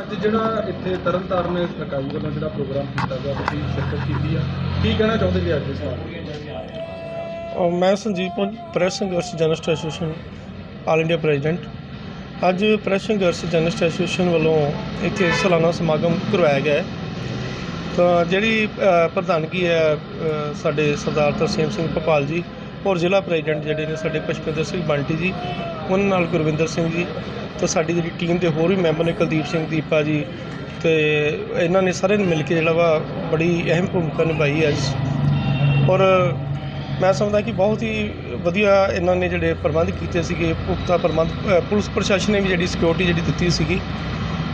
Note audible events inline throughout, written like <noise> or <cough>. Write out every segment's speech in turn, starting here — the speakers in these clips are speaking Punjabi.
ਅੱਜ ਜਿਹੜਾ ਇੱਥੇ ਤਰਨਤਾਰਨ ਇਕਾਈ ਵੱਲੋਂ ਜਿਹੜਾ ਪ੍ਰੋਗਰਾਮ ਕੀਤਾ ਗਿਆ, ਤੁਸੀਂ ਸ਼ਿਰਕਤ ਕੀਤੀ ਆ। ਕੀ ਕਹਿਣਾ ਚਾਹੁੰਦੇ ਜੀ ਅੱਜ ਇਸ ਬਾਰੇ ਮੈਂ ਸੰਜੀਵ ਪ੍ਰੈਸ ਸੰਘਰਸ਼ journalist association, all India president. ਅੱਜ ਪ੍ਰੈਸ ਸੰਘਰਸ਼ ਜਰਨਲਿਸਟ ਐਸੋਸੀਏਸ਼ਨ ਵੱਲੋਂ ਇੱਥੇ ਸਾਲਾਨਾ ਸਮਾਗਮ ਕਰਵਾਇਆ ਗਿਆ ਹੈ। ਤਾਂ ਜਿਹੜੀ ਪ੍ਰਧਾਨਗੀ ਹੈ ਸਾਡੇ ਸਰਦਾਰ ਤਰਸੇਮ ਸਿੰਘ ਭਪਾਲ ਜੀ ਔਰ ਜ਼ਿਲ੍ਹਾ ਪ੍ਰੈਜ਼ੀਡੈਂਟ ਜਿਹੜੇ ਨੇ ਸਾਡੇ ਪੁਸ਼ਪਿੰਦਰ ਸਿੰਘ ਬੰਟੀ ਜੀ, ਉਹਨਾਂ ਨਾਲ ਗੁਰਵਿੰਦਰ ਸਿੰਘ ਜੀ ਤੇ ਸਾਡੀ ਜਿਹੜੀ ਟੀਮ ਦੇ ਹੋਰ ਵੀ ਮੈਂਬਰ ਨੇ ਕੁਲਦੀਪ ਸਿੰਘ, ਦੀਪਾ ਜੀ ਤੇ ਇਹਨਾਂ ਨੇ ਸਾਰੇ ਨੇ ਮਿਲ ਕੇ ਜਿਹੜਾ ਵਾ ਬੜੀ ਅਹਿਮ ਭੂਮਿਕਾ ਨਿਭਾਈ ਹੈ ਔਰ ਮੈਂ ਸਮਝਦਾ ਕਿ ਬਹੁਤ ਹੀ ਵਧੀਆ ਇਹਨਾਂ ਨੇ ਜਿਹੜੇ ਪ੍ਰਬੰਧ ਕੀਤੇ ਸੀਗੇ ਪੁਖਤਾ ਪ੍ਰਬੰਧ ਪੁਲਿਸ ਪ੍ਰਸ਼ਾਸਨ ਨੇ ਵੀ ਜਿਹੜੀ ਸਿਕਿਉਰਿਟੀ ਜਿਹੜੀ ਦਿੱਤੀ ਸੀਗੀ।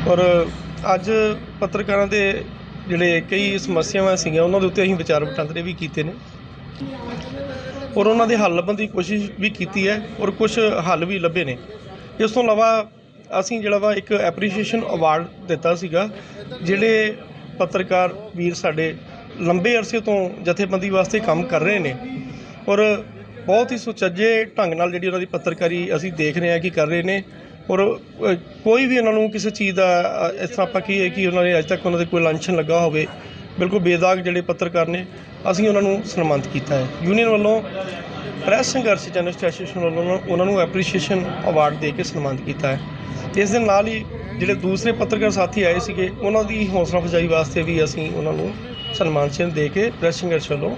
ਔਰ ਅੱਜ ਪੱਤਰਕਾਰਾਂ ਦੇ ਜਿਹੜੇ ਕਈ ਸਮੱਸਿਆਵਾਂ ਸੀਗੀਆਂ, ਉਹਨਾਂ ਦੇ ਉੱਤੇ ਅਸੀਂ ਵਿਚਾਰ ਵਟਾਂਦਰੇ ਵੀ ਕੀਤੇ ਨੇ। ਔਰ ਉਹਨਾਂ ਦੇ ਹੱਲ ਲੱਭਣ ਦੀ ਕੋਸ਼ਿਸ਼ ਵੀ ਕੀਤੀ ਹੈ, ਔਰ ਕੁਝ ਹੱਲ ਵੀ ਲੱਭੇ ਨੇ। ਇਸ ਤੋਂ ਇਲਾਵਾ ਅਸੀਂ ਜਿਹੜਾ ਵਾ ਇੱਕ ਐਪਰੀਸ਼ੀਏਸ਼ਨ ਅਵਾਰਡ ਦਿੱਤਾ ਸੀਗਾ ਜਿਹੜੇ ਪੱਤਰਕਾਰ ਵੀਰ ਸਾਡੇ ਲੰਬੇ ਅਰਸੇ ਤੋਂ ਜਥੇਬੰਦੀ ਵਾਸਤੇ ਕੰਮ ਕਰ ਰਹੇ ਨੇ। ਔਰ ਬਹੁਤ ਹੀ ਸੁਚੱਜੇ ਢੰਗ ਨਾਲ ਜਿਹੜੀ ਉਹਨਾਂ ਦੀ ਪੱਤਰਕਾਰੀ ਅਸੀਂ ਦੇਖ ਰਹੇ ਹਾਂ ਕਿ ਕਰ ਰਹੇ ਨੇ। ਔਰ ਕੋਈ ਵੀ ਉਹਨਾਂ ਨੂੰ ਕਿਸੇ ਚੀਜ਼ ਦਾ ਅ, ਇਸ ਤਰ੍ਹਾਂ ਆਪਾਂ ਕਹੀਏ ਕਿ ਉਹਨਾਂ ਨੇ ਅਜੇ ਤੱਕ ਉਹਨਾਂ ਦੇ ਕੋਈ ਲਾਂਛਨ ਲੱਗਾ ਹੋਵੇ ਬਿਲਕੁਲ ਬੇਦਾਗ ਜਿਹੜੇ ਪੱਤਰਕਾਰ ਨੇ ਅਸੀਂ ਉਹਨਾਂ ਨੂੰ ਸਨਮਾਨਿਤ ਕੀਤਾ ਹੈ। ਯੂਨੀਅਨ ਵੱਲੋਂ ਪ੍ਰੈਸ ਸੰਘਰਸ਼ ਜਰਨਲਿਸਟ ਐਸੋਸੀਏਸ਼ਨ ਵੱਲੋਂ ਉਹਨਾਂ- ਨੂੰ ਐਪਰੀਸ਼ੀਏਸ਼ਨ ਅਵਾਰਡ ਦੇ ਕੇ ਸਨਮਾਨਿਤ ਕੀਤਾ ਹੈ। ਇਸ ਦੇ ਨਾਲ ਹੀ ਜਿਹੜੇ ਦੂਸਰੇ ਪੱਤਰਕਾਰ ਸਾਥੀ ਆਏ ਸੀਗੇ ਉਹਨਾਂ ਦੀ ਹੌਸਲਾ ਅਫਜ਼ਾਈ ਵਾਸਤੇ ਵੀ ਅਸੀਂ ਉਹਨਾਂ ਨੂੰ ਸਨਮਾਨ ਚਿੰਨ੍ਹ ਦੇ ਕੇ ਪ੍ਰੈਸ ਸੰਘਰਸ਼ ਵੱਲੋਂ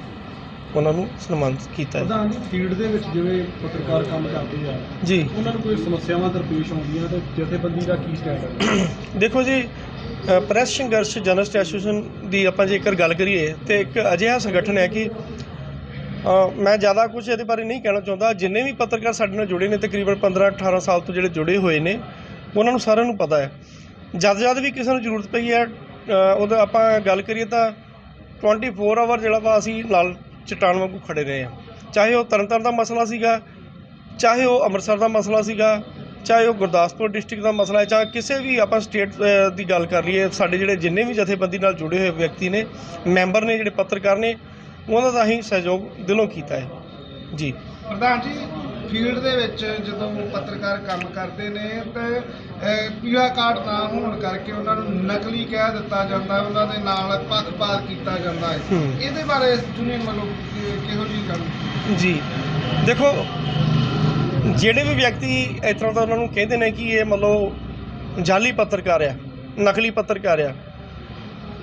ਉਹਨਾਂ ਨੂੰ ਸਨਮਾਨਿਤ ਕੀਤਾ ਹੈ। ਪ੍ਰਧਾਨ ਜੀ ਫੀਲਡ ਦੇ ਵਿੱਚ ਜਿਵੇਂ ਪੱਤਰਕਾਰ ਕੰਮ ਕਰਦੇ ਆ ਜੀ। ਉਹਨਾਂ ਨੂੰ ਕੋਈ ਸਮੱਸਿਆਵਾਂ ਦਰਪੇਸ਼ ਆਉਂਦੀਆਂ ਤੇ ਜਥੇਬੰਦੀ ਦਾ ਕੀ ਸਟੈਂਡ ਹੈ? <clears throat> ਦੇਖੋ ਜੀ ਅ, ਪ੍ਰੈਸ ਸੰਘਰਸ਼ ਜਰਨਲਿਸਟ ਐਸੋਸੀਏਸ਼ਨ ਦੀ ਆਪਾਂ ਜੇਕਰ ਗੱਲ ਕਰੀਏ ਤੇ ਇੱਕ ਅਜਿਹਾ ਸੰਗਠਨ ਹੈ ਕਿ ਮੈਂ ਜ਼ਿਆਦਾ ਕੁਝ ਇਹਦੇ ਬਾਰੇ ਨਹੀਂ ਕਹਿਣਾ ਚਾਹੁੰਦਾ। ਜਿੰਨੇ ਵੀ ਪੱਤਰਕਾਰ ਸਾਡੇ ਨਾਲ ਜੁੜੇ ਨੇ ਤਕਰੀਬਨ 15 18 ਸਾਲ ਤੋਂ ਜਿਹੜੇ ਜੁੜੇ ਹੋਏ ਨੇ ਉਹਨਾਂ ਨੂੰ ਸਾਰਿਆਂ ਨੂੰ ਪਤਾ ਹੈ। ਜਦ ਜਦ ਵੀ ਕਿਸੇ ਨੂੰ ਜ਼ਰੂਰਤ ਪਈ ਹੈ ਅ, ਉਹਦਾ ਆਪਾਂ ਗੱਲ ਕਰੀਏ ਤਾਂ 24 ਆਵਰ ਜਿਹੜਾ ਵਾ ਅਸੀਂ ਲਾਲ ਚਟਾਨ ਵਾਂਗੂ ਖੜੇ ਰਹੇ ਹਾਂ। ਚਾਹੇ ਉਹ ਤਰਨਤਾਰਨ ਦਾ ਮਸਲਾ ਸੀਗਾ ਚਾਹੇ ਉਹ ਅੰਮ੍ਰਿਤਸਰ ਦਾ ਮਸਲਾ ਸੀਗਾ ਚਾਹੇ ਉਹ ਗੁਰਦਾਸਪੁਰ ਡਿਸਟ੍ਰਿਕਟ ਦਾ ਮਸਲਾ ਹੈ ਚਾਹੇ ਕਿਸੇ ਵੀ ਆਪਾਂ ਸਟੇਟ ਦੀ ਗੱਲ ਕਰ ਲਈਏ ਸਾਡੇ ਜਿਹੜੇ ਜਿੰਨੇ ਵੀ ਜਥੇਬੰਦੀ ਨਾਲ ਜੁੜੇ ਹੋਏ ਵਿਅਕਤੀ ਨੇ ਮੈਂਬਰ ਨੇ ਜਿਹੜੇ ਪੱਤਰਕਾਰ ਨੇ ਉਹਨਾਂ ਦਾ ਅਸੀਂ ਸਹਿਯੋਗ ਦਿਲੋਂ ਕੀਤਾ ਹੈ। ਜੀ। ਪ੍ਰਧਾਨ ਜੀ ਫੀਲਡ ਦੇ ਵਿੱਚ ਜਦੋਂ ਪੱਤਰਕਾਰ ਕੰਮ ਕਰਦੇ ਨੇ ਤੇ ਪੀਆ ਕਾਰਡ ਨਾ ਹੋਣ ਕਰਕੇ ਉਹਨਾਂ ਨੂੰ ਨਕਲੀ ਕਹਿ ਦਿੱਤਾ ਜਾਂਦਾ ਉਹਨਾਂ ਦੇ ਨਾਲ ਪੱਖਪਾਤ ਕੀਤਾ ਜਾਂਦਾ ਹੈ। ਹੂੰ। ਇਹਦੇ ਬਾਰੇ ਯੂਨੀਅਨ ਵੱਲੋਂ ਕਿਹੋ ਜਿਹੀ ਗੱਲ? ਜੀ। ਦੇਖੋ ਜਿਹੜੇ ਵੀ ਵਿਅਕਤੀ ਇਸ ਤਰ੍ਹਾਂ ਦਾ ਉਹਨਾਂ ਨੂੰ ਕਹਿੰਦੇ ਨੇ ਕਿ ਇਹ ਮਤਲਬ ਜਾਲੀ ਪੱਤਰਕਾਰ ਆ ਨਕਲੀ ਪੱਤਰਕਾਰ ਆ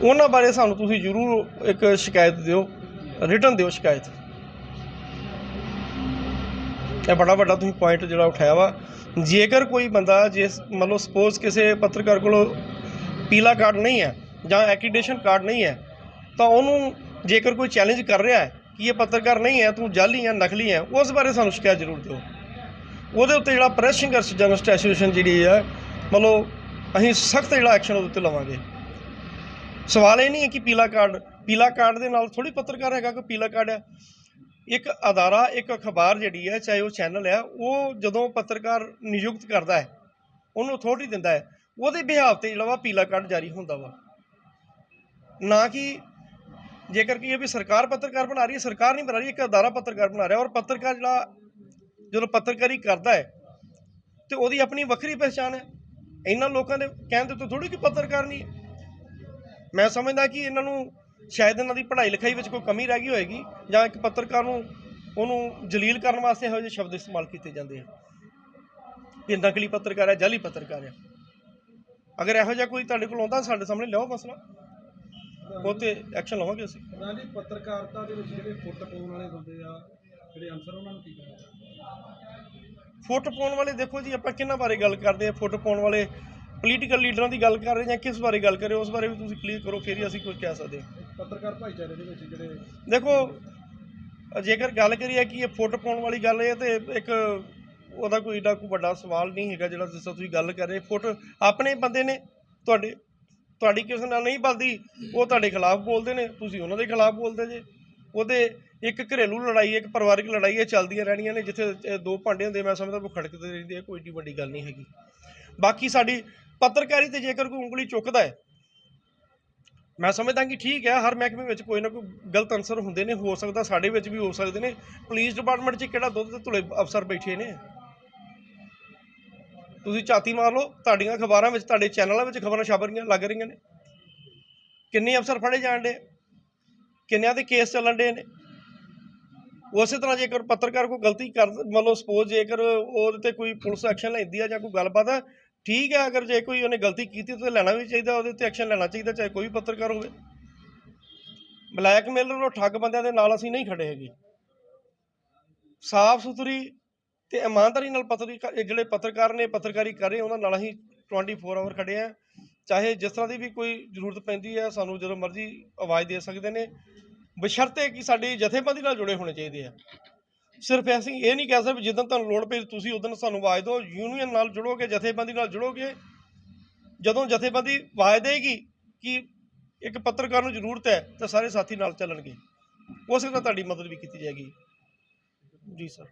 ਉਹਨਾਂ ਬਾਰੇ ਸਾਨੂੰ ਤੁਸੀਂ ਜ਼ਰੂਰ ਇੱਕ ਸ਼ਿਕਾਇਤ ਦਿਓ। ਰਿਟਰਨ ਦਿਓ ਸ਼ਿਕਾਇਤ। ਇਹ ਬੜਾ ਵੱਡਾ ਤੁਸੀਂ ਪੁਆਇੰਟ ਜਿਹੜਾ ਉਠਾਇਆ ਵਾ। ਜੇਕਰ ਕੋਈ ਬੰਦਾ ਜਿਸ ਮਤਲਬ ਸਪੋਜ਼ ਕਿਸੇ ਪੱਤਰਕਾਰ ਕੋਲ ਪੀਲਾ ਕਾਰਡ ਨਹੀਂ ਹੈ ਜਾਂ ਐਕੀਡੇਸ਼ਨ ਕਾਰਡ ਨਹੀਂ ਹੈ, ਤਾਂ ਉਹਨੂੰ ਜੇਕਰ ਕੋਈ ਚੈਲੰਜ ਕਰ ਰਿਹਾ ਹੈ ਕਿ ਇਹ ਪੱਤਰਕਾਰ ਨਹੀਂ ਹੈ, ਤੂੰ ਜਾਲੀ ਹੈ, ਨਕਲੀ ਹੈ, ਉਸ ਬਾਰੇ ਸਾਨੂੰ ਸ਼ਿਕਾਇਤ ਜ਼ਰੂਰ ਦਿਓ। ਉਹਦੇ ਉੱਤੇ ਜਿਹੜਾ ਪ੍ਰੈਸ ਸੰਘਰਸ਼ ਜਰਨਲਿਸਟ ਐਸੋਸੀਏਸ਼ਨ ਜਿਹੜੀ ਹੈ ਮਤਲਬ ਅਸੀਂ ਸਖਤ ਜਿਹੜਾ ਐਕਸ਼ਨ ਉਹਦੇ ਉੱਤੇ ਲਵਾਂਗੇ। ਸਵਾਲ ਇਹ ਨਹੀਂ ਹੈ ਕਿ ਪੀਲਾ ਕਾਰਡ ਪੀਲਾ ਕਾਰਡ ਦੇ ਨਾਲ ਥੋੜੀ ਪੱਤਰਕਾਰ ਹੈਗਾ ਕਿ ਪੀਲਾ ਕਾਰਡ ਹੈ। ਇੱਕ ਅਦਾਰਾ, ਇੱਕ ਅਖਬਾਰ ਜਿਹੜੀ ਹੈ, ਚਾਹੇ ਉਹ ਚੈਨਲ ਹੈ, ਉਹ ਜਦੋਂ ਪੱਤਰਕਾਰ ਨਿਯੁਕਤ ਕਰਦਾ ਹੈ, ਉਹਨੂੰ ਅਥਾਰਟੀ ਦਿੰਦਾ ਹੈ, ਉਹਦੇ ਬਿਹਾਵ ਤੇ ਜਿਹੜਾ ਵਾ ਪੀਲਾ ਕਾਰਡ ਜਾਰੀ ਹੁੰਦਾ ਵਾ। ਨਾ ਕਿ ਜੇਕਰ ਕੀ ਇਹ ਵੀ ਸਰਕਾਰ ਪੱਤਰਕਾਰ ਬਣਾ ਰਹੀ ਹੈ, ਸਰਕਾਰ ਨਹੀਂ ਬਣਾ ਰਹੀ, ਇੱਕ ਅਦਾਰਾ ਪੱਤਰਕਾਰ ਬਣਾ ਰਿਹਾ ਔਰ ਪੱਤਰਕਾਰ ਜਿਹੜਾ ਜਦੋਂ ਪੱਤਰਕਾਰੀ ਕਰਦਾ ਹੈ, ਤੇ ਉਹਦੀ ਆਪਣੀ ਵੱਖਰੀ ਪਛਾਣ ਹੈ। ਇਹਨਾਂ ਲੋਕਾਂ ਦੇ ਕਹਿਣ ਦੇ ਤੋਂ ਥੋੜੀ ਕਿ ਪੱਤਰਕਾਰ ਨਹੀਂ। ਮੈਂ ਸਮਝਦਾ ਕਿ ਇਹਨਾਂ ਨੂੰ ਸ਼ਾਇਦ ਇਹਨਾਂ ਦੀ ਪੜ੍ਹਾਈ ਲਿਖਾਈ ਵਿੱਚ ਕੋਈ ਕਮੀ ਰਹਿ ਗਈ ਹੋਏਗੀ ਜਾਂ ਇੱਕ ਪੱਤਰਕਾਰ ਨੂੰ ਉਹਨੂੰ ਜਲੀਲ ਕਰਨ ਵਾਸਤੇ ਇਹੋ ਜਿਹੇ ਸ਼ਬਦ ਇਸਤੇਮਾਲ ਕੀਤੇ ਜਾਂਦੇ ਆ। ਕਿ ਨਕਲੀ ਪੱਤਰਕਾਰ ਹੈ ਜਾਲੀ ਪੱਤਰਕਾਰ ਹੈ। ਅਗਰ ਇਹੋ ਜਿਹਾ ਕੋਈ ਤੁਹਾਡੇ ਕੋਲ ਆਉਂਦਾ ਸਾਡੇ ਸਾਹਮਣੇ ਲਿਆਓ ਮਸਲਾ। ਉਹ ਤੇ ਐਕਸ਼ਨ ਲਵਾਂਗੇ ਅਸੀਂ। ਜੀ ਪੱਤਰਕਾਰਤਾ ਦੇ ਵਿੱਚ ਜਿਹੜੇ ਫੁੱਟ ਪਾਉਣ ਵਾਲੇ ਹੁੰਦੇ ਆ ਜਿਹੜੇ ਅਨਸਰ ਉਹਨਾਂ ਨੂੰ ਕੀ ਕਹਿਣਾ? ਫੁੱਟ ਪਾਉਣ ਵਾਲੇ ਦੇਖੋ ਜੀ ਆਪਾਂ ਕਿਹਨਾਂ ਬਾਰੇ ਗੱਲ ਕਰਦੇ ਆ? ਫੁੱਟ ਪਾਉਣ ਵਾਲੇ ਪੋਲੀਟੀਕਲ ਲੀਡਰਾਂ ਦੀ ਗੱਲ ਕਰ ਰਹੇ ਜਾਂ ਕਿਸ ਬਾਰੇ ਗੱਲ ਕਰ ਰਹੇ ਹੋ ਉਸ ਬਾਰੇ ਵੀ ਤੁਸੀਂ ਕਲੀਅਰ ਕਰੋ ਫਿਰ ਹੀ ਅਸੀਂ ਕੁਝ ਕਹਿ ਸਕਦੇ ਹਾਂ। ਪੱਤਰਕਾਰ ਭਾਈਚਾਰੇ ਦੇ ਵਿੱਚ ਜਿਹੜੇ ਦੇਖੋ ਜੇਕਰ ਗੱਲ ਕਰੀਏ ਕਿ ਇਹ ਫੁੱਟ ਪਾਉਣ ਵਾਲੀ ਗੱਲ ਹੈ ਤੇ ਇੱਕ ਉਹਦਾ ਕੋਈ ਏਡਾ ਕੋਈ ਵੱਡਾ ਸਵਾਲ ਨਹੀਂ ਹੈਗਾ ਜਿਹੜਾ ਜਿਸ ਤਰ੍ਹਾਂ ਤੁਸੀਂ ਗੱਲ ਕਰ ਰਹੇ ਫੁੱਟ ਆਪਣੇ ਬੰਦੇ ਨੇ ਤੁਹਾਡੇ ਤੁਹਾਡੀ ਕਿਸੇ ਨਾਲ ਨਹੀਂ ਬਣਦੀ ਉਹ ਤੁਹਾਡੇ ਖਿਲਾਫ ਬੋਲਦੇ ਨੇ ਤੁਸੀਂ ਉਹਨਾਂ ਦੇ ਖਿਲਾਫ ਬੋਲਦੇ ਜੇ। ਉਹਦੇ ਇੱਕ ਘਰੇਲੂ ਲੜਾਈ ਇੱਕ ਪਰਿਵਾਰਕ ਲੜਾਈ ਇਹ ਚੱਲਦੀਆਂ ਰਹਿਣੀਆਂ ਨੇ ਜਿੱਥੇ ਦੋ ਭਾਂਡੇ ਹੁੰਦੇ ਮੈਂ ਸਮਝਦਾ ਉਹ ਖੜਕਦੇ ਰਹਿੰਦੇ ਆ ਕੋਈ ਏਡੀ ਵੱਡੀ ਗੱਲ ਨਹੀਂ ਹੈਗੀ। ਬਾਕੀ ਸਾਡੀ ਪੱਤਰਕਾਰੀ ਤੇ ਜੇਕਰ ਕੋਈ ਉਂਗਲੀ ਚੁੱਕਦਾ ਹੈ, ਮੈਂ ਸਮਝਦਾ ਕਿ ਠੀਕ ਹੈ, ਹਰ ਮਹਿਕਮੇ ਵਿੱਚ ਕੋਈ ਨਾ ਕੋਈ ਗਲਤ ਅਨਸਰ ਹੁੰਦੇ ਨੇ, ਹੋ ਸਕਦਾ ਸਾਡੇ ਵਿੱਚ ਵੀ ਹੋ ਸਕਦੇ ਨੇ। ਪੁਲਿਸ ਡਿਪਾਰਟਮੈਂਟ 'ਚ ਕਿਹੜਾ ਦੁੱਧ ਤੇ ਧੁਲੇ ਅਫਸਰ ਬੈਠੇ ਨੇ? ਤੁਸੀਂ ਝਾਤੀ ਮਾਰ ਲਓ, ਤੁਹਾਡੀਆਂ ਅਖਬਾਰਾਂ ਵਿੱਚ, ਤੁਹਾਡੇ ਚੈਨਲਾਂ ਵਿੱਚ ਖਬਰਾਂ ਛਪ ਰਹੀਆਂ, ਲੱਗ ਰਹੀਆਂ ਨੇ। ਕਿੰਨੇ ਅਫਸਰ ਫੜੇ ਜਾਣ ਡੇ ਕਿੰਨਿਆਂ ਦੇ ਕੇਸ ਚੱਲਣ ਡੇ ਨੇ? ਉਸੇ ਤਰ੍ਹਾਂ ਜੇਕਰ ਪੱਤਰਕਾਰ ਕੋਈ ਗਲਤੀ ਕਰ ਮੰਨ ਸਪੋਜ਼ ਜੇਕਰ ਉਹਦੇ ਤੇ ਕੋਈ ਪੁਲਿਸ ਐਕਸ਼ਨ ਲੈਂਦੀ ਆ ਜਾਂ ਕੋਈ ਗੱਲਬਾਤ ਆ ਠੀਕ ਹੈ, ਅਗਰ ਜੇ ਕੋਈ ਉਹਨੇ ਗਲਤੀ ਕੀਤੀ, ਤਾਂ ਲੈਣਾ ਵੀ ਚਾਹੀਦਾ, ਉਹਦੇ ਤੇ ਐਕਸ਼ਨ ਲੈਣਾ ਚਾਹੀਦਾ, ਚਾਹੇ ਕੋਈ ਵੀ ਪੱਤਰਕਾਰ ਹੋਵੇ। ਬਲੈਕਮੇਲਰ ਔਰ ਠੱਗ ਬੰਦਿਆਂ ਦੇ ਨਾਲ ਅਸੀਂ ਨਹੀਂ ਖੜੇ ਹੈਗੇ। ਸਾਫ਼ ਸੁਥਰੀ ਤੇ ਇਮਾਨਦਾਰੀ ਨਾਲ ਪੱਤਰਕਾਰ ਜਿਹੜੇ ਪੱਤਰਕਾਰ ਨੇ, ਪੱਤਰਕਾਰੀ ਕਰ ਰਹੇ, ਉਹਨਾਂ ਨਾਲ ਅਸੀਂ 24 ਆਵਰ ਖੜੇ ਆ ਚਾਹੇ ਜਿਸ ਤਰ੍ਹਾਂ ਦੀ ਵੀ ਕੋਈ ਜ਼ਰੂਰਤ ਪੈਂਦੀ ਹੈ, ਸਾਨੂੰ ਜਦੋਂ ਮਰਜ਼ੀ ਆਵਾਜ਼ ਦੇ ਸਕਦੇ ਨੇ। ਬਸ਼ਰਤੇ ਕਿ ਸਾਡੀ ਜਥੇਬੰਦੀ ਨਾਲ ਜੁੜੇ ਹੋਣੇ ਚਾਹੀਦੇ ਆ। ਸਿਰਫ ਅਸੀਂ ਇਹ ਨਹੀਂ ਕਹਿ ਸਕਦੇ ਵੀ ਜਿੱਦਣ ਤੁਹਾਨੂੰ ਲੋੜ ਪਈ ਤੁਸੀਂ ਉਦੋਂ ਸਾਨੂੰ ਆਵਾਜ਼ ਦਿਓ ਯੂਨੀਅਨ ਨਾਲ ਜੁੜੋਗੇ, ਜਥੇਬੰਦੀ ਨਾਲ ਜੁੜੋਗੇ। ਜਦੋਂ ਜਥੇਬੰਦੀ ਆਵਾਜ਼ ਦੇਗੀ ਕਿ ਇੱਕ ਪੱਤਰਕਾਰ ਨੂੰ ਜ਼ਰੂਰਤ ਹੈ, ਤਾਂ ਸਾਰੇ ਸਾਥੀ ਨਾਲ ਚੱਲਣਗੇ। ਉਸ ਤਰ੍ਹਾਂ ਤੁਹਾਡੀ ਮਦਦ ਵੀ ਕੀਤੀ ਜਾਏਗੀ। ਜੀ ਸਰ